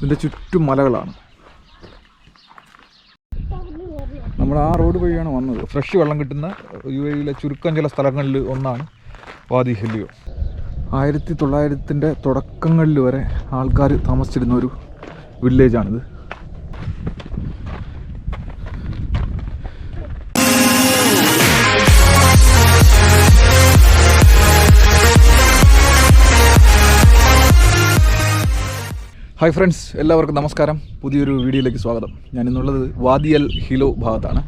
ഇതിന്റെ ചുറ്റും മലകളാണ്. നമ്മൾ ആ റോഡ് വഴിയാണ് വന്നത്. ഫ്രഷ് വെള്ളം കിട്ടുന്ന യു എയിലെ ചുരുക്കം ചില സ്ഥലങ്ങളിൽ ഒന്നാണ് വാദി ഹെലിയോ ആയിരത്തി തൊള്ളായിരത്തിന്റെ തുടക്കങ്ങളിൽ വരെ ആൾക്കാർ താമസിച്ചിരുന്ന ഒരു വില്ലേജാണിത്. ഹായ് ഫ്രണ്ട്സ് എല്ലാവർക്കും നമസ്കാരം. പുതിയൊരു വീഡിയോയിലേക്ക് സ്വാഗതം. ഞാൻ ഇന്നുള്ളത് വാദിയൽ ഹിലോ ഭാഗത്താണ്.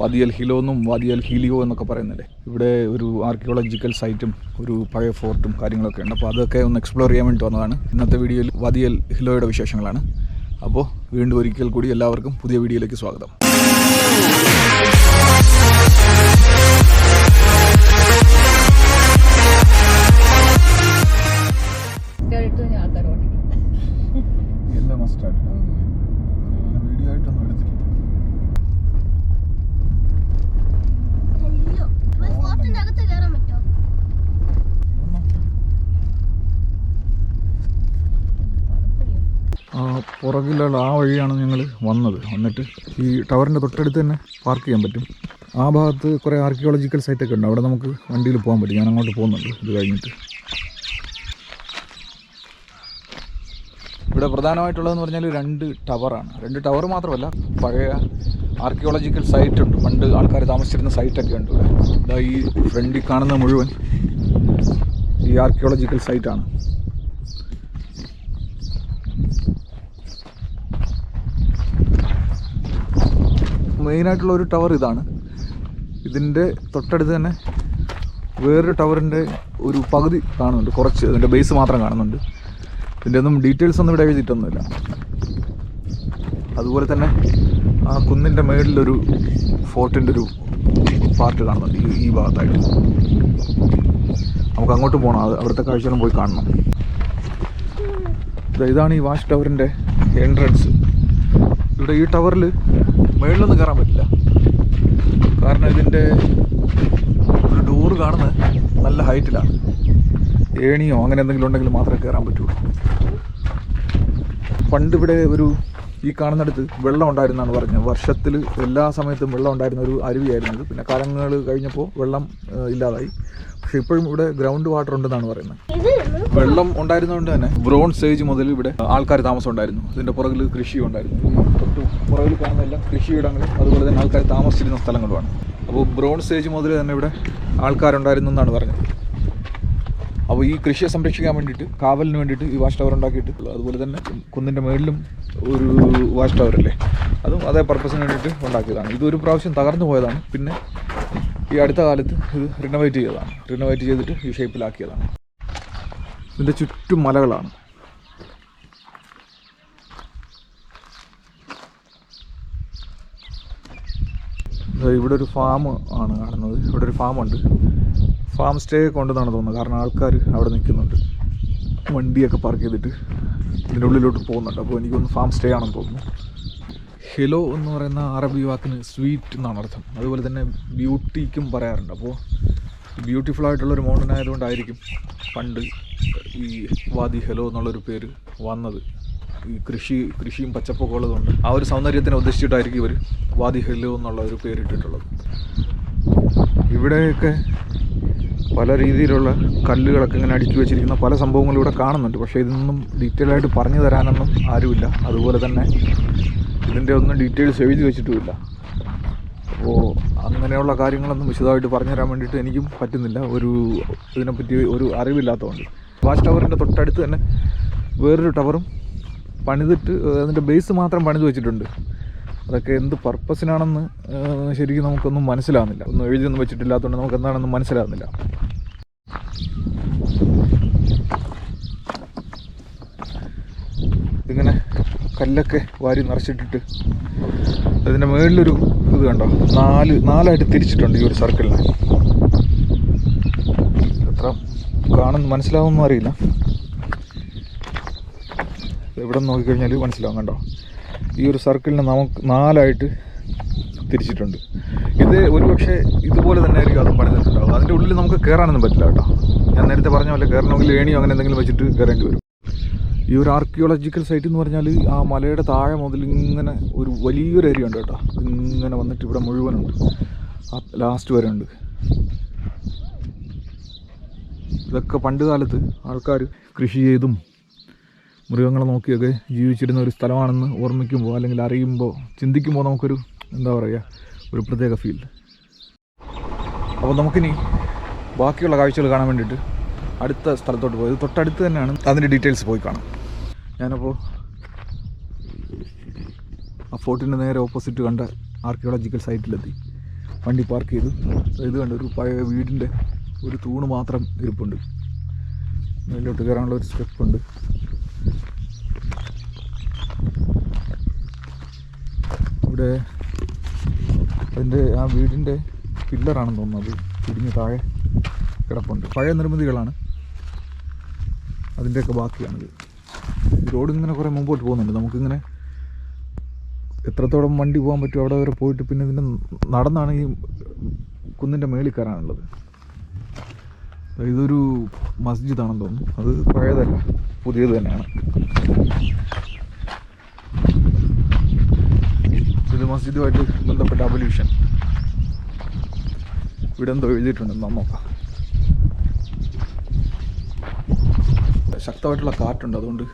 വാദിയൽ ഹിലോ എന്നും വാദിയൽ ഹീലിയോ എന്നൊക്കെ പറയുന്നില്ലേ? ഇവിടെ ഒരു ആർക്കിയോളജിക്കൽ സൈറ്റും ഒരു പഴയ ഫോർട്ടും കാര്യങ്ങളൊക്കെ ഉണ്ട്. അപ്പോൾ അതൊക്കെ ഒന്ന് എക്സ്പ്ലോർ ചെയ്യാൻ വേണ്ടി വന്നതാണ്. ഇന്നത്തെ വീഡിയോയിൽ വാദിയൽ ഹിലോയുടെ വിശേഷങ്ങളാണ്. അപ്പോൾ വീണ്ടും ഒരിക്കൽ കൂടി എല്ലാവർക്കും പുതിയ വീഡിയോയിലേക്ക് സ്വാഗതം. പുറകിലുള്ള ആ വഴിയാണ് ഞങ്ങൾ വന്നത്. വന്നിട്ട് ഈ ടവറിന്റെ തൊട്ടടുത്ത് തന്നെ പാർക്ക് ചെയ്യാൻ പറ്റും. ആ ഭാഗത്ത് കുറേ ആർക്കിയോളജിക്കൽ സൈറ്റൊക്കെ ഉണ്ട്. അവിടെ നമുക്ക് വണ്ടിയിൽ പോകാൻ പറ്റും. ഞാൻ അങ്ങോട്ട് പോകുന്നുണ്ട്. ഇത് കഴിഞ്ഞിട്ട്. ഇവിടെ പ്രധാനമായിട്ടുള്ളതെന്ന് പറഞ്ഞാൽ രണ്ട് ടവറാണ് രണ്ട് ടവർ മാത്രമല്ല പഴയ ആർക്കിയോളജിക്കൽ സൈറ്റ് ഉണ്ട്. പണ്ട് ആൾക്കാർ താമസിച്ചിരുന്ന സൈറ്റൊക്കെ ഉണ്ട് ഇവിടെ. ഇതാ ഈ ഫ്രണ്ടിൽ കാണുന്ന മുഴുവൻ ഈ ആർക്കിയോളജിക്കൽ സൈറ്റാണ് മെയിനായിട്ടുള്ള ഒരു ടവർ ഇതാണ്. ഇതിന്റെ തൊട്ടടുത്ത് തന്നെ വേറൊരു ടവറിന്റെ ഒരു പകുതി കാണുന്നുണ്ട്. കുറച്ച് അതിന്റെ ബേസ് മാത്രം കാണുന്നുണ്ട്. ഇതിന്റെ ഒന്നും ഡീറ്റെയിൽസ് ഒന്നും ഇവിടെ എഴുതിയിട്ടൊന്നുമില്ല. അതുപോലെ തന്നെ ആ കുന്നിന്റെ മേളിലൊരു ഫോർട്ടിന്റെ ഒരു പാർട്ട് കാണുന്നുണ്ട് ഈ ഈ ഭാഗത്തായിട്ട്. നമുക്ക് അങ്ങോട്ട് പോകണം അത് അവിടുത്തെ കാഴ്ചകളും പോയി കാണണം. ഇതാണ് ഈ വാഷ് ടവറിന്റെ എൻട്രൻസ് ഇവിടെ ഈ ടവറിൽ മേളിലൊന്നും കയറാൻ പറ്റില്ല. കാരണം ഇതിന്റെ ഒരു ഡോറ് കാണുന്നത് നല്ല ഹൈറ്റിലാണ് ഏണിയോ അങ്ങനെ എന്തെങ്കിലും ഉണ്ടെങ്കിൽ മാത്രമേ കയറാൻ പറ്റുള്ളൂ. പണ്ട് ഇവിടെ ഒരു ഈ കാണുന്നിടത്ത് വെള്ളം ഉണ്ടായിരുന്നാണ് പറഞ്ഞത്. വർഷത്തിൽ എല്ലാ സമയത്തും വെള്ളം ഉണ്ടായിരുന്ന ഒരു അരുവിയായിരുന്നത്. പിന്നെ കാലങ്ങൾ കഴിഞ്ഞപ്പോൾ വെള്ളം ഇല്ലാതായി. പക്ഷെ ഇപ്പോഴും ഇവിടെ ഗ്രൗണ്ട് വാട്ടർ ഉണ്ടെന്നാണ് പറയുന്നത്. വെള്ളം ഉണ്ടായിരുന്നതുകൊണ്ട് തന്നെ ബ്രോൺസ് ഏജ് മുതൽ ഇവിടെ ആൾക്കാർ താമസം ഉണ്ടായിരുന്നു. അതിന്റെ പുറകിൽ കൃഷി ഉണ്ടായിരുന്നു. പുറകിൽ കാണുന്ന എല്ലാം കൃഷിയിടങ്ങളും അതുപോലെ തന്നെ ആൾക്കാർ താമസിച്ചിരുന്ന സ്ഥലങ്ങളുമാണ്. അപ്പോൾ ബ്രോൺസ് ഏജ് മുതൽ തന്നെ ഇവിടെ ആൾക്കാരുണ്ടായിരുന്നു എന്നാണ് പറഞ്ഞത്. അപ്പോൾ ഈ കൃഷിയെ സംരക്ഷിക്കാൻ വേണ്ടിയിട്ട് കാവലിന് വേണ്ടിയിട്ട് ഈ വാഷ് ടവർ ഉണ്ടാക്കിയിട്ടുള്ളൂ അതുപോലെ തന്നെ കുന്നിന്റെ മുകളിലും ഒരു വാഷ് ടവർ അല്ലേ? അതും അതേ പർപ്പസിന് വേണ്ടിയിട്ട് ഉണ്ടാക്കിയതാണ്. ഇതൊരു പ്രാവശ്യം തകർന്നു പോയതാണ്. പിന്നെ ഈ അടുത്ത കാലത്ത് ഇത് റിനോവേറ്റ് ചെയ്തതാണ്. റിനോവേറ്റ് ചെയ്തിട്ട് ഈ ഷേപ്പിലാക്കിയതാണ് ഇതിന്റെ ചുറ്റും മലകളാണ്. ഇവിടെ ഒരു ഫാം ആണ് കാണുന്നത്. ഇവിടെ ഒരു ഫാമുണ്ട് ഫാം സ്റ്റേ കൊണ്ടെന്നാണ് തോന്നുന്നത് കാരണം ആൾക്കാർ അവിടെ നിൽക്കുന്നുണ്ട്. വണ്ടിയൊക്കെ പാർക്ക് ചെയ്തിട്ട് ഇതിന്റെ ഉള്ളിലോട്ട് പോകുന്നുണ്ട്. അപ്പോൾ എനിക്കൊന്ന് ഫാം സ്റ്റേ ആണെന്ന് തോന്നുന്നു. ഹെലോ എന്ന് പറയുന്ന അറബി വാക്കിന് സ്വീറ്റ് എന്നാണ് അർത്ഥം. അതുപോലെ തന്നെ ബ്യൂട്ടിക്കും പറയാറുണ്ട്. അപ്പോൾ ബ്യൂട്ടിഫുൾ ആയിട്ടുള്ള ഒരു മൗണ്ടൻ ആയതുകൊണ്ടായിരിക്കും പണ്ട് ഈ വാദി ഹെലോ എന്നുള്ളൊരു പേര് വന്നത്. കൃഷി കൃഷിയും പച്ചപ്പൊക്കെ ഉള്ളതുകൊണ്ട് ആ ഒരു സൗന്ദര്യത്തിനെ ഉദ്ദേശിച്ചിട്ടായിരിക്കും ഇവർ വാദി ഹെലോ എന്നുള്ള ഒരു പേരിട്ടിട്ടുള്ളത്. ഇവിടെയൊക്കെ പല രീതിയിലുള്ള കല്ലുകളൊക്കെ ഇങ്ങനെ അടുക്കി വെച്ചിരിക്കുന്ന പല സംഭവങ്ങളും ഇവിടെ കാണുന്നുണ്ട്. പക്ഷേ ഇതൊന്നും ഡീറ്റെയിൽ ആയിട്ട് പറഞ്ഞു തരാനൊന്നും ആരുമില്ല. അതുപോലെ തന്നെ ഇതിന്റെ ഒന്നും ഡീറ്റെയിൽസ് എഴുതി വെച്ചിട്ടുമില്ല. അപ്പോൾ അങ്ങനെയുള്ള കാര്യങ്ങളൊന്നും വിശദമായിട്ട് പറഞ്ഞു തരാൻ വേണ്ടിയിട്ട് എനിക്കും പറ്റുന്നില്ല. ഒരു ഇതിനെപ്പറ്റി ഒരു അറിവില്ലാത്തതുകൊണ്ട്. വാച്ച് ടവറിന്റെ തൊട്ടടുത്ത് തന്നെ വേറൊരു ടവറും പണിതിട്ട് അതിന്റെ ബേസ് മാത്രം പണിത് വെച്ചിട്ടുണ്ട്. അതൊക്കെ എന്ത് പർപ്പസിനാണെന്ന് ശരിക്കും നമുക്കൊന്നും മനസ്സിലാവുന്നില്ല. ഒന്നും എഴുതിയൊന്നും വെച്ചിട്ടില്ലാത്തതുകൊണ്ട് നമുക്ക് എന്താണെന്ന് മനസ്സിലാവുന്നില്ല. ഇതിങ്ങനെ കല്ലൊക്കെ വാരി നിറച്ചിട്ടിട്ട് അതിന്റെ മുകളിലൊരു ഇത് കണ്ടോ? നാല് നാലായിട്ട് തിരിച്ചിട്ടുണ്ട് ഈ ഒരു സർക്കിളിനെ എത്ര കാണുന്നു മനസ്സിലാവുമെന്നും അറിയില്ല. എവിടെ നോക്കിക്കഴിഞ്ഞാൽ മനസ്സിലാവും കണ്ടോ? ഈ ഒരു സർക്കിളിനെ നമുക്ക് നാലായിട്ട് തിരിച്ചിട്ടുണ്ട്. ഇത് ഒരുപക്ഷെ ഇതുപോലെ തന്നെ ആയിരിക്കും അതും പണിതിട്ടുണ്ടാവും അതിന്റെ ഉള്ളിൽ നമുക്ക് കയറാനൊന്നും പറ്റില്ല കേട്ടോ. ഞാൻ നേരത്തെ പറഞ്ഞ പോലെ കയറണമെങ്കിൽ ഏണിയോ അങ്ങനെ എന്തെങ്കിലും വെച്ചിട്ട് കയറേണ്ടി വരും. ഈ ഒരു ആർക്കിയോളജിക്കൽ സൈറ്റ് എന്ന് പറഞ്ഞാൽ ആ മലയുടെ താഴെ മുതൽ ഇങ്ങനെ ഒരു വലിയൊരു ഏരിയ ഉണ്ട് കേട്ടോ. ഇങ്ങനെ വന്നിട്ട് ഇവിടെ മുഴുവനുണ്ട്. ആ ലാസ്റ്റ് വരെ ഉണ്ട്. ഇതൊക്കെ പണ്ട് കാലത്ത് ആൾക്കാർ കൃഷി ചെയ്തും മൃഗങ്ങളെ നോക്കിയൊക്കെ ജീവിച്ചിരുന്ന ഒരു സ്ഥലമാണെന്ന് ഓർമ്മിക്കുമ്പോൾ അല്ലെങ്കിൽ അറിയുമ്പോൾ ചിന്തിക്കുമ്പോൾ നമുക്കൊരു എന്താ പറയുക ഒരു പ്രത്യേക ഫീൽ അപ്പോൾ നമുക്കിനി ബാക്കിയുള്ള കാഴ്ചകൾ കാണാൻ വേണ്ടിയിട്ട് അടുത്ത സ്ഥലത്തോട്ട് പോയത് തൊട്ടടുത്ത് തന്നെയാണ്. അതിന്റെ ഡീറ്റെയിൽസ് പോയി കാണാം. ഞാനപ്പോൾ ആ ഫോർട്ടിന്റെ നേരെ ഓപ്പോസിറ്റ് കണ്ട ആർക്കിയോളജിക്കൽ സൈറ്റിലെത്തി വണ്ടി പാർക്ക് ചെയ്തു. ഇത് കണ്ട ഒരു പഴയ വീടിന്റെ ഒരു തൂണ് മാത്രം ഇരിപ്പുണ്ട്. മേലോട്ട് കയറാനുള്ള ഒരു സ്റ്റെപ്പ് ഉണ്ട്. ഇവിടെ അതിന്റെ ആ വീടിന്റെ പില്ലറാണെന്ന് തോന്നുന്നത് ഇടിഞ്ഞ് താഴെ കിടപ്പുണ്ട്. പഴയ നിർമ്മിതികളാണ്. അതിന്റെയൊക്കെ ബാക്കിയാണിത്. റോഡ് ഇങ്ങനെ കുറേ മുമ്പോട്ട് പോകുന്നുണ്ട്. നമുക്കിങ്ങനെ എത്രത്തോളം വണ്ടി പോകാൻ പറ്റും അവിടെ വരെ പോയിട്ട് പിന്നെ ഇതിന്റെ നടന്നാണ് ഈ കുന്നിന്റെ മേളിൽ കയറാനുള്ളത്. ഇതൊരു മസ്ജിദാണെന്ന് തോന്നുന്നു. അത് പഴയതല്ല പുതിയത് തന്നെയാണ്. മസ്ജിദുമായിട്ട് ബന്ധപ്പെട്ട അബല്യൂഷൻ ഇവിടെ എന്തോ എഴുതിയിട്ടുണ്ട് നാം നോക്കാം. ശക്തമായിട്ടുള്ള കാറ്റുണ്ട് അതുകൊണ്ട്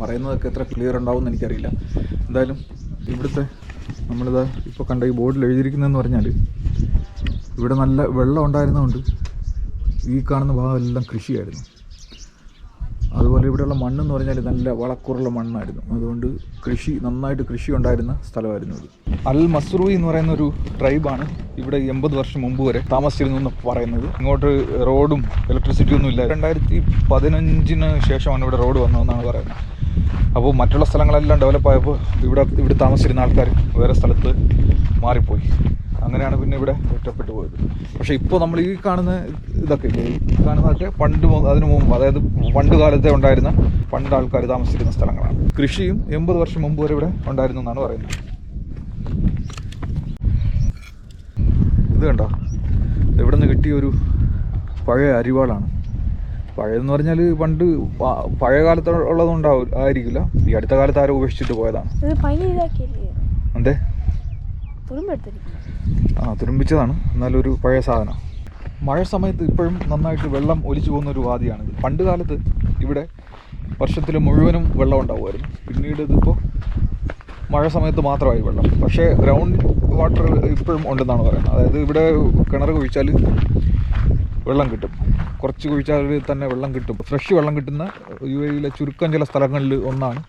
പറയുന്നതൊക്കെ എത്ര ക്ലിയർ ഉണ്ടാവും എന്ന് എനിക്കറിയില്ല. എന്തായാലും ഇവിടുത്തെ നമ്മളിത് ഇപ്പോൾ കണ്ട ഈ ബോർഡിൽ എഴുതിയിരിക്കുന്നതെന്ന് പറഞ്ഞാൽ ഇവിടെ നല്ല വെള്ളം ഉണ്ടായിരുന്നതുകൊണ്ട് ഈ കാണുന്ന ഭാഗം എല്ലാം കൃഷിയായിരുന്നു. അതുപോലെ ഇവിടെയുള്ള മണ്ണെന്ന് പറഞ്ഞാൽ നല്ല വളക്കൂറുള്ള മണ്ണായിരുന്നു. അതുകൊണ്ട് കൃഷി നന്നായിട്ട് കൃഷി ഉണ്ടായിരുന്ന സ്ഥലമായിരുന്നു ഇത്. അൽ മസ്റൂയി എന്ന് പറയുന്ന ഒരു ട്രൈബാണ് ഇവിടെ എൺപത് വർഷം മുമ്പ് വരെ താമസിച്ചിരുന്നു എന്ന് പറയുന്നത്. ഇങ്ങോട്ട് റോഡും ഇലക്ട്രിസിറ്റി ഒന്നും ഇല്ല. രണ്ടായിരത്തി പതിനഞ്ചിന് ശേഷമാണ് ഇവിടെ റോഡ് വന്നതെന്നാണ് പറയുന്നത്. അപ്പോൾ മറ്റുള്ള സ്ഥലങ്ങളെല്ലാം ഡെവലപ്പ് ആയപ്പോൾ ഇവിടെ ഇവിടെ താമസിച്ചിരുന്ന ആൾക്കാർ വേറെ സ്ഥലത്ത് മാറിപ്പോയി. അങ്ങനെയാണ് പിന്നെ ഇവിടെ ഒറ്റപ്പെട്ടു പോയത്. പക്ഷേ ഇപ്പോൾ നമ്മൾ ഈ കാണുന്ന ഇതൊക്കെ ഈ കാണുന്നതൊക്കെ പണ്ട് അതിനു മുമ്പ് അതായത് പണ്ട് കാലത്തെ ഉണ്ടായിരുന്ന പണ്ട് ആൾക്കാർ താമസിക്കുന്ന സ്ഥലങ്ങളാണ്. കൃഷിയും എൺപത് വർഷം മുമ്പ് വരെ ഇവിടെ ഉണ്ടായിരുന്നു എന്നാണ് പറയുന്നത്. ഇത് കണ്ടോ? ഇവിടെ നിന്ന് കിട്ടിയ ഒരു പഴയ അരിവാളാണ്. പഴയതെന്ന് പറഞ്ഞാൽ പണ്ട് പഴയ കാലത്ത് ഉള്ളതുണ്ടാവും ആയിരിക്കില്ല. ഈ അടുത്ത കാലത്ത് ആരും ഉപേക്ഷിച്ചിട്ട് പോയതാണ്. എന്തേ? ആ തുരുമ്പിച്ചതാണ്. എന്നാലൊരു പഴയ സാധനം. മഴ സമയത്ത് ഇപ്പോഴും നന്നായിട്ട് വെള്ളം ഒലിച്ചു പോകുന്ന ഒരു വാദിയാണിത് പണ്ട് കാലത്ത് ഇവിടെ വർഷത്തിൽ മുഴുവനും വെള്ളം ഉണ്ടാവുമായിരുന്നു. പിന്നീട് ഇതിപ്പോൾ മഴ സമയത്ത് മാത്രമായി വെള്ളം. പക്ഷേ ഗ്രൗണ്ട് വാട്ടർ ഇപ്പോഴും ഉണ്ടെന്നാണ് പറയുന്നത്. അതായത് ഇവിടെ കിണർ കുഴിച്ചാൽ വെള്ളം കിട്ടും. കുറച്ച് കുഴിച്ചാൽ തന്നെ വെള്ളം കിട്ടും. ഫ്രഷ് വെള്ളം കിട്ടുന്ന യു എയിലെ ചുരുക്കം ചില സ്ഥലങ്ങളിൽ ഒന്നാണ്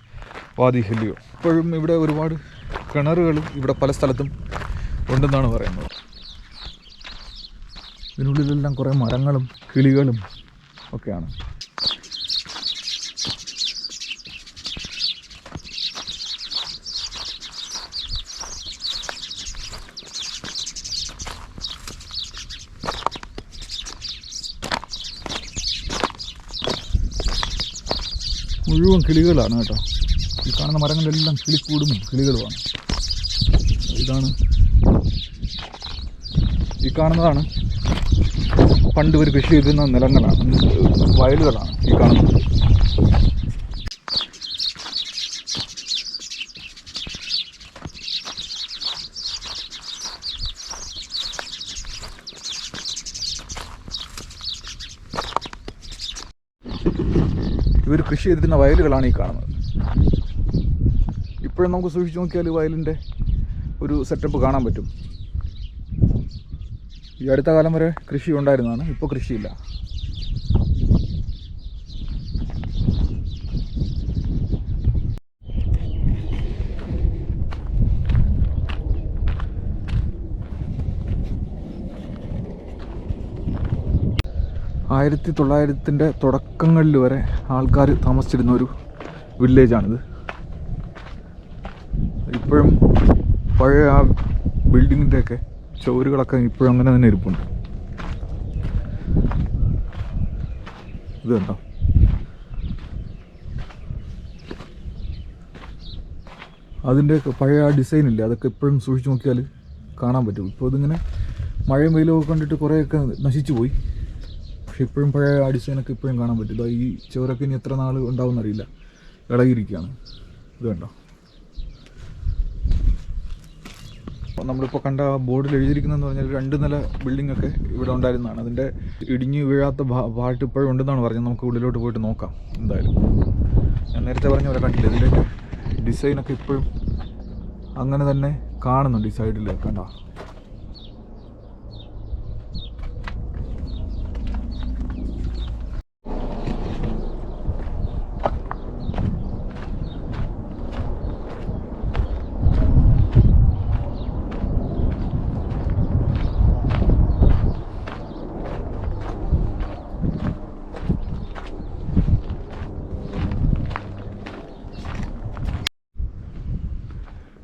വാദി ഹില്ലിയോ ഇപ്പോഴും ഇവിടെ ഒരുപാട് കിണറുകൾ ഇവിടെ പല സ്ഥലത്തും ഉണ്ടെന്നാണ് പറയുന്നത്. ഇതിനുള്ളിലെല്ലാം കുറേ മരങ്ങളും കിളികളും ഒക്കെയാണ്. മുഴുവൻ കിളികളാണ് കേട്ടോ. ഈ കാണുന്ന മരങ്ങളിലെല്ലാം കിളിക്കൂടും കിളികളുമാണ്. ഇതാണ് ഈ കാണുന്നതാണ് പണ്ട് ഇവർ കൃഷി ചെയ്തിരുന്ന നിലങ്ങളാണ് വയലുകളാണ് ഈ കാണുന്നത്. ഇവർ കൃഷി ചെയ്തിരുന്ന വയലുകളാണ് ഈ കാണുന്നത്. ഇപ്പോഴും നമുക്ക് സൂക്ഷിച്ച് നോക്കിയാൽ വയലിന്റെ ഒരു സെറ്റപ്പ് കാണാൻ പറ്റും. ഈ അടുത്ത കാലം വരെ കൃഷി ഉണ്ടായിരുന്നതാണ് ഇപ്പോൾ കൃഷിയില്ല. ആയിരത്തി തൊള്ളായിരത്തിന്റെ തുടക്കങ്ങളിൽ വരെ ആൾക്കാർ താമസിച്ചിരുന്ന ഒരു വില്ലേജാണിത് ഇപ്പോഴും പഴയ ആ ബിൽഡിങ്ങിന്റെയൊക്കെ ചുവരുകളൊക്കെ ഇപ്പോഴും അങ്ങനെ തന്നെ ഇരിപ്പുണ്ട്. ഇത് കണ്ടോ? അതിന്റെയൊക്കെ പഴയ ആ ഡിസൈൻ ഇല്ലേ? അതൊക്കെ ഇപ്പോഴും സൂക്ഷിച്ച് നോക്കിയാൽ കാണാൻ പറ്റും. ഇപ്പോൾ ഇതിങ്ങനെ മഴയും വെയിലും കണ്ടിട്ട് കുറേയൊക്കെ നശിച്ചു പോയി. പക്ഷെ ഇപ്പോഴും പഴയ ആ ഡിസൈനൊക്കെ ഇപ്പോഴും കാണാൻ പറ്റും. ഈ ചോരൊക്കെ ഇനി എത്ര നാൾ ഉണ്ടാവും എന്നറിയില്ല ഇളകിയിരിക്കുകയാണ്. ഇത് കണ്ടോ? അപ്പോൾ നമ്മളിപ്പോൾ കണ്ട ബോർഡിൽ എഴുതിയിരിക്കുന്നതെന്ന് പറഞ്ഞാൽ രണ്ട് നില ബിൽഡിംഗ് ഒക്കെ ഇവിടെ ഉണ്ടായിരുന്നതാണ്. അതിന്റെ ഇടിഞ്ഞു വീഴാത്ത ഭാഗത്ത് ഇപ്പോഴും ഉണ്ടെന്നാണ് പറഞ്ഞത്. നമുക്ക് ഉള്ളിലോട്ട് പോയിട്ട് നോക്കാം. എന്തായാലും. ഞാൻ നേരത്തെ പറഞ്ഞ പോലെ കണ്ടില്ല ഇതിന്റെ ഡിസൈനൊക്കെ ഇപ്പോഴും അങ്ങനെ തന്നെ കാണുന്നുണ്ട് ഈ സൈഡിൽ കണ്ടോ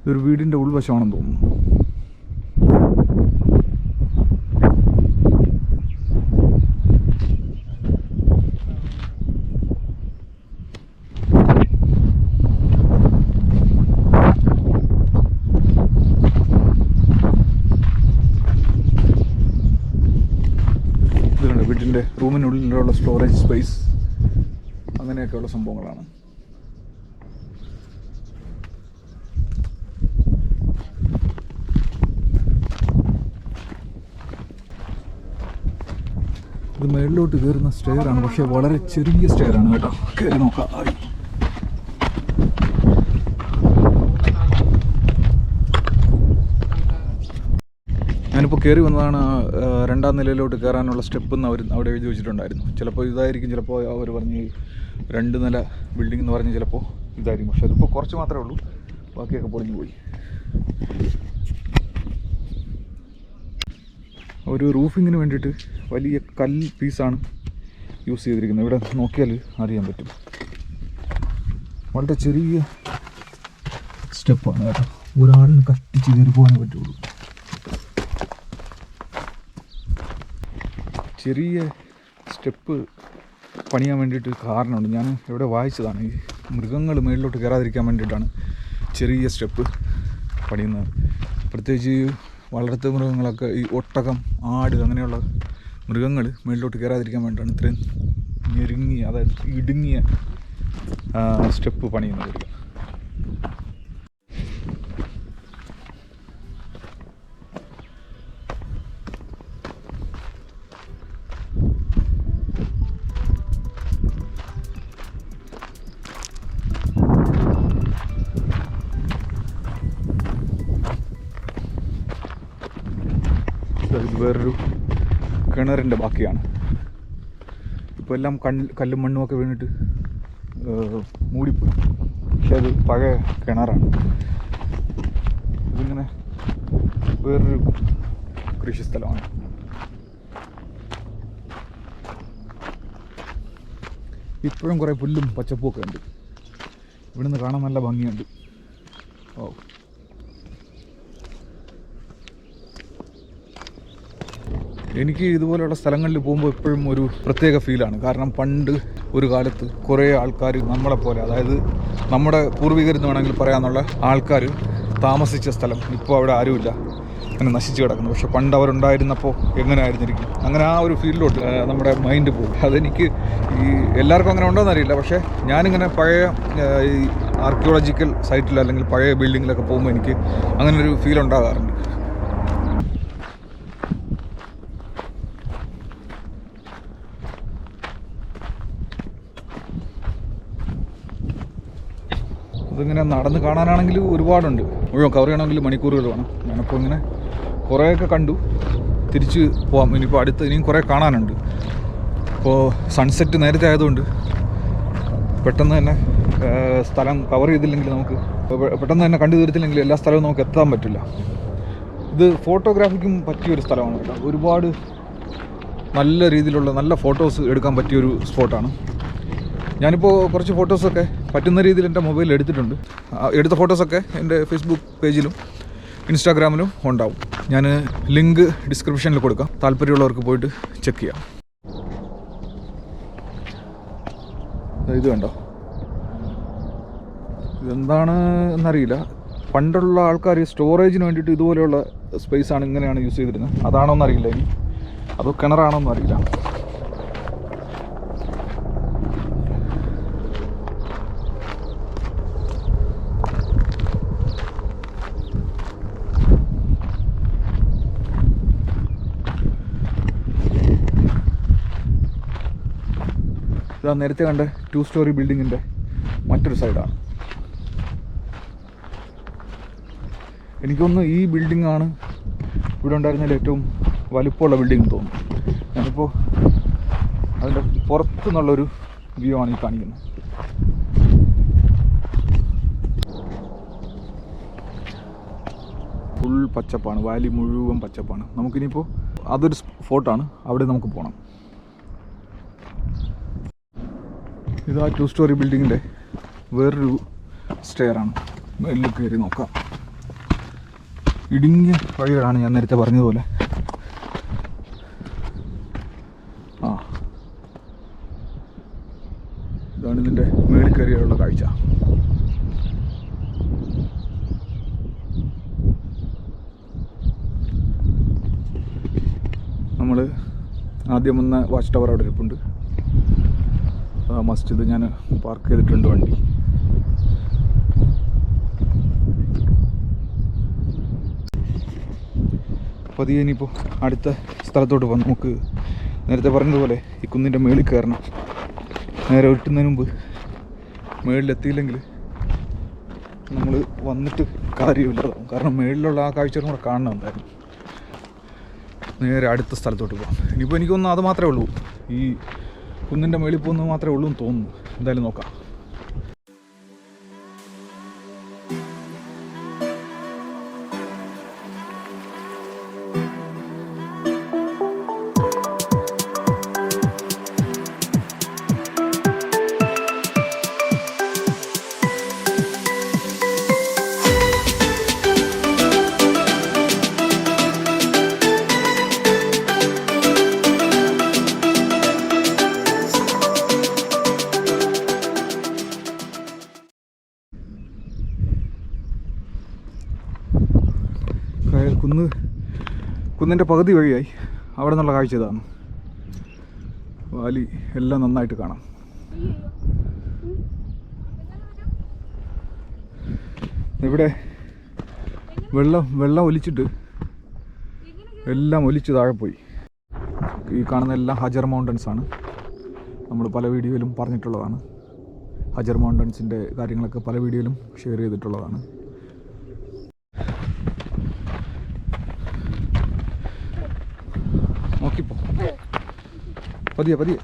ഇതൊരു വീടിന്റെ ഉൾവശമാണെന്ന് തോന്നുന്നു. ഇത് മേളിലോട്ട് കയറുന്ന സ്റ്റെയർ ആണ്. പക്ഷേ വളരെ ചെറിയ സ്റ്റെയർ ആണ് കേട്ടോ. കയറി നോക്കാം. ഞാനിപ്പോൾ കയറി വന്നതാണ് രണ്ടാം നിലയിലോട്ട് കയറാനുള്ള സ്റ്റെപ്പ് എന്ന് അവർ അവിടെ എഴുതി വെച്ചിട്ടുണ്ടായിരുന്നു. ചിലപ്പോൾ ഇതായിരിക്കും ചിലപ്പോൾ അവർ പറഞ്ഞ് രണ്ട് നില ബിൽഡിംഗ് എന്ന് പറഞ്ഞ് ചിലപ്പോൾ ഇതായിരിക്കും. പക്ഷേ അതിപ്പോൾ കുറച്ച് മാത്രമേ ഉള്ളൂ. ബാക്കിയൊക്കെ പൊളിഞ്ഞു പോയി. ഒരു റൂഫിങ്ങിന് വേണ്ടിയിട്ട് വലിയ കൽ പീസാണ് യൂസ് ചെയ്തിരിക്കുന്നത്. ഇവിടെ നോക്കിയാൽ അറിയാൻ പറ്റും. വളരെ ചെറിയ സ്റ്റെപ്പാണ് കേട്ടോ. ഒരാളിന് കഷ്ടിച്ച് കയറി പോകാനേ പറ്റുള്ളൂ. ചെറിയ സ്റ്റെപ്പ് പണിയാൻ വേണ്ടിയിട്ട് കാരണമുണ്ട്. ഞാൻ ഇവിടെ വായിച്ചതാണ്. ഈ മൃഗങ്ങൾ മേളിലോട്ട് കയറാതിരിക്കാൻ വേണ്ടിയിട്ടാണ് ചെറിയ സ്റ്റെപ്പ് പണിയുന്നത്. പ്രത്യേകിച്ച് വളർത്തു മൃഗങ്ങളൊക്കെ ഈ ഒട്ടകം ആട് അങ്ങനെയുള്ള മൃഗങ്ങൾ മുകളിലോട്ട് കയറാതിരിക്കാൻ വേണ്ടിയിട്ടാണ് ഇത്രയും ഞെരുങ്ങിയ അതായത് ഇടുങ്ങിയ സ്റ്റെപ്പ് പണിയുന്നത്. വേറൊരു കിണറിന്റെ ബാക്കിയാണ്. ഇപ്പോൾ എല്ലാം കല്ല് കല്ലും മണ്ണും ഒക്കെ വീണിട്ട് മൂടിപ്പോയി. പക്ഷെ അത് പഴയ കിണറാണ്. ഇതിങ്ങനെ വേറൊരു കൃഷി സ്ഥലമാണ്. ഇപ്പോഴും കുറേ പുല്ലും പച്ചപ്പും ഒക്കെ ഉണ്ട്. ഇവിടുന്ന് കാണാൻ നല്ല ഭംഗിയുണ്ട്. ഓ. എനിക്ക് ഇതുപോലെയുള്ള സ്ഥലങ്ങളിൽ പോകുമ്പോൾ എപ്പോഴും ഒരു പ്രത്യേക ഫീലാണ് കാരണം പണ്ട് ഒരു കാലത്ത് കുറേ ആൾക്കാർ നമ്മളെപ്പോലെ അതായത് നമ്മുടെ പൂർവികരെന്ന് വേണമെങ്കിൽ പറയാമെന്നുള്ള ആൾക്കാർ താമസിച്ച സ്ഥലം ഇപ്പോൾ അവിടെ ആരുമില്ല. അങ്ങനെ നശിച്ചു കിടക്കുന്നു. പക്ഷെ പണ്ട് അവരുണ്ടായിരുന്നപ്പോൾ എങ്ങനെ ആയിരുന്നിരിക്കും അങ്ങനെ ആ ഒരു ഫീൽഡിലോട്ട് നമ്മുടെ മൈൻഡ് പോകും അതെനിക്ക് ഈ എല്ലാവർക്കും അങ്ങനെ ഉണ്ടോയെന്ന് അറിയില്ല. പക്ഷേ ഞാനിങ്ങനെ പഴയ ഈ ആർക്കിയോളജിക്കൽ സൈറ്റിൽ അല്ലെങ്കിൽ പഴയ ബിൽഡിങ്ങിലൊക്കെ പോകുമ്പോൾ എനിക്ക് അങ്ങനെ ഒരു ഫീൽ ഉണ്ടാകാറുണ്ട്. ഇതിങ്ങനെ നടന്ന് കാണാനാണെങ്കിൽ ഒരുപാടുണ്ട്. മുഴുവൻ കവർ ചെയ്യണമെങ്കിൽ മണിക്കൂറുകൾ വേണം. ഞാനപ്പോൾ ഇങ്ങനെ കുറേയൊക്കെ കണ്ടു. തിരിച്ച് പോകാം ഇനിയിപ്പോൾ അടുത്ത് ഇനിയും കുറേ കാണാനുണ്ട്. ഇപ്പോൾ സൺസെറ്റ് നേരത്തെ ആയതുകൊണ്ട് പെട്ടെന്ന് തന്നെ സ്ഥലം കവർ ചെയ്തില്ലെങ്കിൽ നമുക്ക് പെട്ടെന്ന് തന്നെ കണ്ടു തീർത്തില്ലെങ്കിൽ എല്ലാ സ്ഥലവും നമുക്ക് എത്താൻ പറ്റില്ല. ഇത് ഫോട്ടോഗ്രാഫിക്കും പറ്റിയൊരു സ്ഥലമാണ്. ഒരുപാട് നല്ല രീതിയിലുള്ള നല്ല ഫോട്ടോസ് എടുക്കാൻ പറ്റിയൊരു സ്പോട്ടാണ് ഞാനിപ്പോൾ കുറച്ച് ഫോട്ടോസൊക്കെ പറ്റുന്ന രീതിയിൽ എന്റെ മൊബൈലിൽ എടുത്തിട്ടുണ്ട്. എടുത്ത ഫോട്ടോസൊക്കെ എന്റെ ഫേസ്ബുക്ക് പേജിലും ഇൻസ്റ്റാഗ്രാമിലും ഉണ്ടാവും. ഞാൻ ലിങ്ക് ഡിസ്ക്രിപ്ഷനിൽ കൊടുക്കാം. താല്പര്യമുള്ളവർക്ക് പോയിട്ട് ചെക്ക് ചെയ്യാം. ഇത് കണ്ടോ? ഇതെന്താണ് എന്നറിയില്ല. പണ്ടുള്ള ആൾക്കാർ സ്റ്റോറേജിന് വേണ്ടിയിട്ട് ഇതുപോലെയുള്ള സ്പേസ് ആണ് ഇങ്ങനെയാണ് യൂസ് ചെയ്തിരുന്നത്. അതാണോ എന്നറിയില്ല ഇനി. അതോ കിണറാണോ എന്നറിയില്ല. ഇതാ നേരത്തെ കണ്ട ടു സ്റ്റോറി ബിൽഡിങ്ങിന്റെ മറ്റൊരു സൈഡാണ് എനിക്കൊന്ന് ഈ ബിൽഡിംഗ് ആണ് ഇവിടെ ഉണ്ടായിരുന്നതിൽ ഏറ്റവും വലുപ്പമുള്ള ബിൽഡിംഗ് തോന്നുന്നു. ഞാനിപ്പോൾ അതിന്റെ പുറത്തു നിന്നുള്ളൊരു വ്യൂ ആണ് ഈ കാണിക്കുന്നത്. ഫുൾ പച്ചപ്പാണ് വാലി മുഴുവൻ പച്ചപ്പാണ്. നമുക്കിനിയിപ്പോൾ അതൊരു സ്പോട്ടാണ് അവിടെ നമുക്ക് പോകണം ഇത് ആ ടു സ്റ്റോറി ബിൽഡിങ്ങിന്റെ വേറൊരു സ്റ്റെയറാണ് മേലിൽ കയറി നോക്കാം. ഇടുങ്ങിയ വഴികളാണ് ഞാൻ നേരത്തെ പറഞ്ഞതുപോലെ. ആ. ഇതാണ് ഇതിന്റെ മേളിൽ കയറിയുള്ള കാഴ്ച. നമ്മൾ ആദ്യം വന്ന വാച്ച് ടവർ അവിടെ ഇരിപ്പുണ്ട്. മസ്ജിദ് ഞാൻ പാർക്ക് ചെയ്തിട്ടുണ്ട് വണ്ടി. പതിയെ ഇനിയിപ്പോൾ അടുത്ത സ്ഥലത്തോട്ട് പോകാം. നമുക്ക് നേരത്തെ പറഞ്ഞതുപോലെ ഈ കുന്നിന്റെ മേളിൽ കയറണം. നേരെ ഒട്ടുന്നതിന് മുമ്പ് മേളിലെത്തിയില്ലെങ്കിൽ നമ്മൾ വന്നിട്ട് കാര്യമില്ലാതാവും കാരണം മേളിലുള്ള ആ കാഴ്ചകളും കൂടെ കാണണം എന്തായാലും. നേരെ അടുത്ത സ്ഥലത്തോട്ട് പോകാം. ഇനിയിപ്പോൾ എനിക്കൊന്നും അത് മാത്രമേ ഉള്ളൂ. ഈ കുന്നിന്റെ മുകളിൽ പോകുന്നത് മാത്രമേ ഉള്ളൂ എന്ന് തോന്നുന്നു. എന്തായാലും നോക്കാം. കുന്ന് കുന്നിന്റെ പകുതി വഴിയായി. അവിടെ നിന്നുള്ള കാഴ്ച ഇതാണ്. വാലി എല്ലാം നന്നായിട്ട് കാണാം. ഇവിടെ വെള്ളം വെള്ളം ഒലിച്ചിട്ട് എല്ലാം ഒലിച്ച് താഴെ പോയി. ഈ കാണുന്ന എല്ലാം ഹജർ മൗണ്ടൻസ് ആണ്. നമ്മൾ പല വീഡിയോയിലും പറഞ്ഞിട്ടുള്ളതാണ്. ഹജർ മൗണ്ടൻസിന്റെ കാര്യങ്ങളൊക്കെ പല വീഡിയോയിലും ഷെയർ ചെയ്തിട്ടുള്ളതാണ്. പതിയെ പതിയെ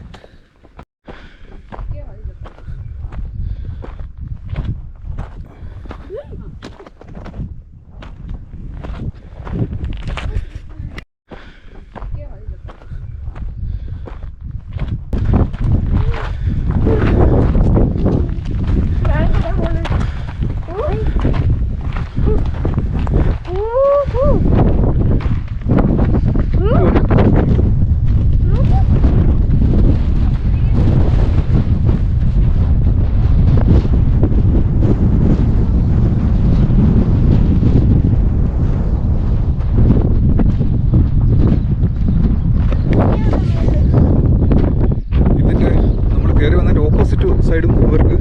ഇതിന്റെ നമ്മൾ കയറി വന്നതിന്റെ ഓപ്പോസിറ്റ് സൈഡും ഇവർക്ക്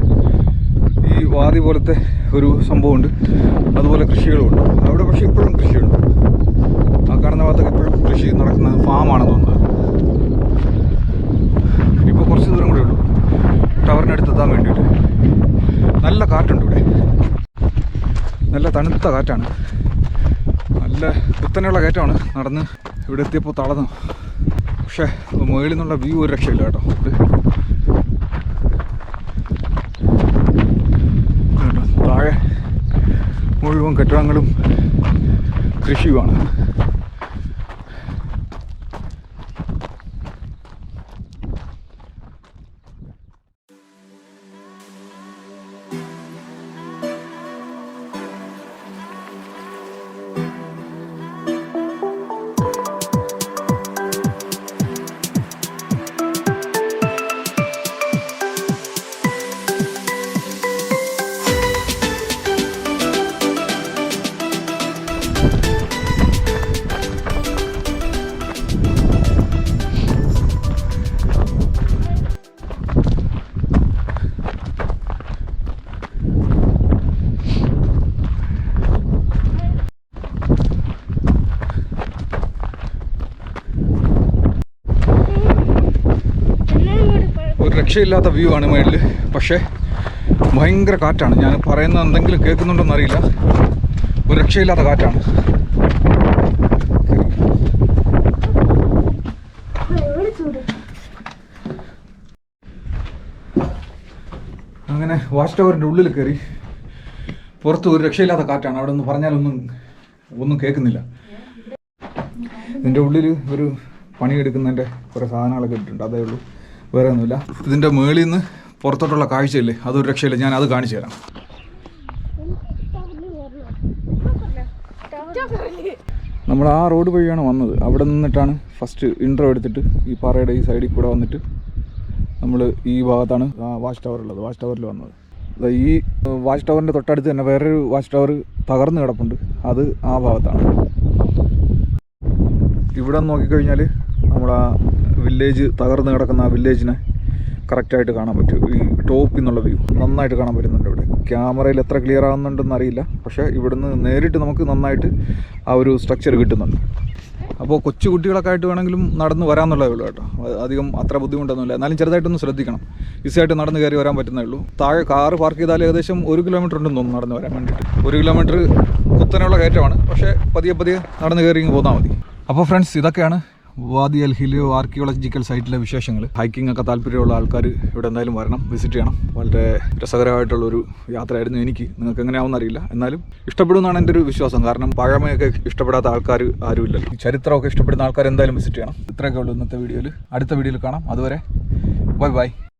ഈ വാതി പോലത്തെ ഒരു സംഭവമുണ്ട്. അതുപോലെ കൃഷികളുമുണ്ട്. അവിടെ പക്ഷേ ഇപ്പോഴും കൃഷിയുണ്ട്. ആ കാണുന്ന ഭാഗത്തൊക്കെ ഇപ്പോഴും കൃഷി നടക്കുന്ന ഫാമാണെന്ന് തോന്നുന്നത് ഇപ്പോൾ കുറച്ച് ദൂരം കൂടെ ഉള്ളൂ. ടവറിനടുത്ത് എത്താൻ വേണ്ടിയിട്ട്. നല്ല കാറ്റുണ്ട് ഇവിടെ. നല്ല തണുത്ത കാറ്റാണ്. നല്ല കുത്തനെയുള്ള കയറ്റമാണ് നടന്ന് ഇവിടെ എത്തിയപ്പോൾ തളർന്നു. പക്ഷേ മുകളിൽ നിന്നുള്ള വ്യൂ ഒരു രക്ഷയില്ല കേട്ടോ ഇത് കണ്ടോ, താഴെ മുഴുവൻ കെട്ടിടങ്ങളും കൃഷിയുമാണ് രക്ഷയില്ലാത്ത വ്യൂ ആണ് മേളിൽ പക്ഷേ ഭയങ്കര കാറ്റാണ്. ഞാൻ പറയുന്നത് എന്തെങ്കിലും കേൾക്കുന്നുണ്ടോന്ന് അറിയില്ല. ഒരു രക്ഷയില്ലാത്ത കാറ്റാണ്. അങ്ങനെ വാച്ച് ടവറിന്റെ ഉള്ളിൽ കയറി പുറത്ത് ഒരു രക്ഷയില്ലാത്ത കാറ്റാണ്. അവിടെ നിന്ന് പറഞ്ഞാലൊന്നും ഒന്നും കേൾക്കുന്നില്ല. ഇതിന്റെ ഉള്ളിൽ ഒരു പണിയെടുക്കുന്നതിന്റെ കുറേ സാധനങ്ങളൊക്കെ ഇട്ടിട്ടുണ്ട്. അതേ ഉള്ളൂ. വേറെ ഒന്നുമില്ല ഇതിന്റെ മേളിൽ നിന്ന് പുറത്തോട്ടുള്ള കാഴ്ചയില്ലേ? അതൊരു രക്ഷയില്ല. ഞാൻ അത് കാണിച്ചു തരാം. നമ്മൾ ആ റോഡ് വഴിയാണ് വന്നത്. അവിടെ നിന്നിട്ടാണ് ഫസ്റ്റ് ഇൻട്രോ എടുത്തിട്ട് ഈ പാറയുടെ ഈ സൈഡിൽ കൂടെ വന്നിട്ട് നമ്മൾ ഈ ഭാഗത്താണ് വാച്ച് ടവർ ഉള്ളത്. വാച്ച് ടവറിൽ വന്നത്. ഈ വാച്ച് ടവറിന്റെ തൊട്ടടുത്ത് തന്നെ വേറൊരു വാച്ച് ടവർ തകർന്ന് കിടപ്പുണ്ട്. അത് ആ ഭാഗത്താണ്. ഇവിടെ നോക്കിക്കഴിഞ്ഞാൽ നമ്മൾ ആ വില്ലേജ് തകർന്ന് കിടക്കുന്ന ആ വില്ലേജിനെ കറക്റ്റായിട്ട് കാണാൻ പറ്റും. ഈ ടോപ്പിൽ നിന്നുള്ള വ്യൂ നന്നായിട്ട് കാണാൻ പറ്റുന്നുണ്ട് ഇവിടെ. ക്യാമറയിൽ എത്ര ക്ലിയർ ആകുന്നുണ്ടെന്ന് അറിയില്ല. പക്ഷേ ഇവിടുന്ന് നേരിട്ട് നമുക്ക് നന്നായിട്ട് ആ ഒരു സ്ട്രക്ചർ കിട്ടുന്നുണ്ട്. അപ്പോൾ കൊച്ചു കുട്ടികളൊക്കെ ആയിട്ട് വേണമെങ്കിലും നടന്ന് വരാമെന്നുള്ളതേ ഉള്ളൂ കേട്ടോ. അധികം അത്ര ബുദ്ധിമുട്ടൊന്നുമില്ല. എന്നാലും ചെറുതായിട്ടൊന്ന് ശ്രദ്ധിക്കണം. ഈസിയായിട്ട് നടന്ന് കയറി വരാൻ പറ്റുന്നേ ഉള്ളൂ. താഴെ കാറ് പാർക്ക് ചെയ്താൽ ഏകദേശം ഒരു കിലോമീറ്റർ ഉണ്ടെന്ന് തോന്നുന്നു നടന്ന് വരാൻ വേണ്ടിയിട്ട്. ഒരു കിലോമീറ്റർ കുത്തനെയുള്ള കയറ്റമാണ്. പക്ഷേ പതിയെ പതിയെ നടന്ന് കയറി ഇങ്ങ് പോന്നാൽ മതി. അപ്പോൾ ഫ്രണ്ട്സ് ഇതൊക്കെയാണ് വാദി അൽ ഹിലിയോ ആർക്കിയോളജിക്കൽ സൈറ്റിലെ വിശേഷങ്ങൾ. ഹൈക്കിംഗ് ഒക്കെ താല്പര്യമുള്ള ആൾക്കാർ ഇവിടെ എന്തായാലും വരണം വിസിറ്റ് ചെയ്യണം. വളരെ രസകരമായിട്ടുള്ളൊരു യാത്രയായിരുന്നു എനിക്ക്. നിങ്ങൾക്ക് എങ്ങനെയാവുന്ന അറിയില്ല. എന്നാലും ഇഷ്ടപ്പെടുമെന്നാണ് എന്റെ ഒരു വിശ്വാസം. കാരണം പഴമയൊക്കെ ഇഷ്ടപ്പെടാത്ത ആൾക്കാർ ആരുമില്ലല്ലോ ചരിത്രമൊക്കെ ഇഷ്ടപ്പെടുന്ന ആൾക്കാർ എന്തായാലും വിസിറ്റ് ചെയ്യണം. ഇത്രയൊക്കെ ഉള്ളൂ ഇന്നത്തെ വീഡിയോയിൽ അടുത്ത വീഡിയോയിൽ കാണാം. അതുവരെ ബൈ ബൈ.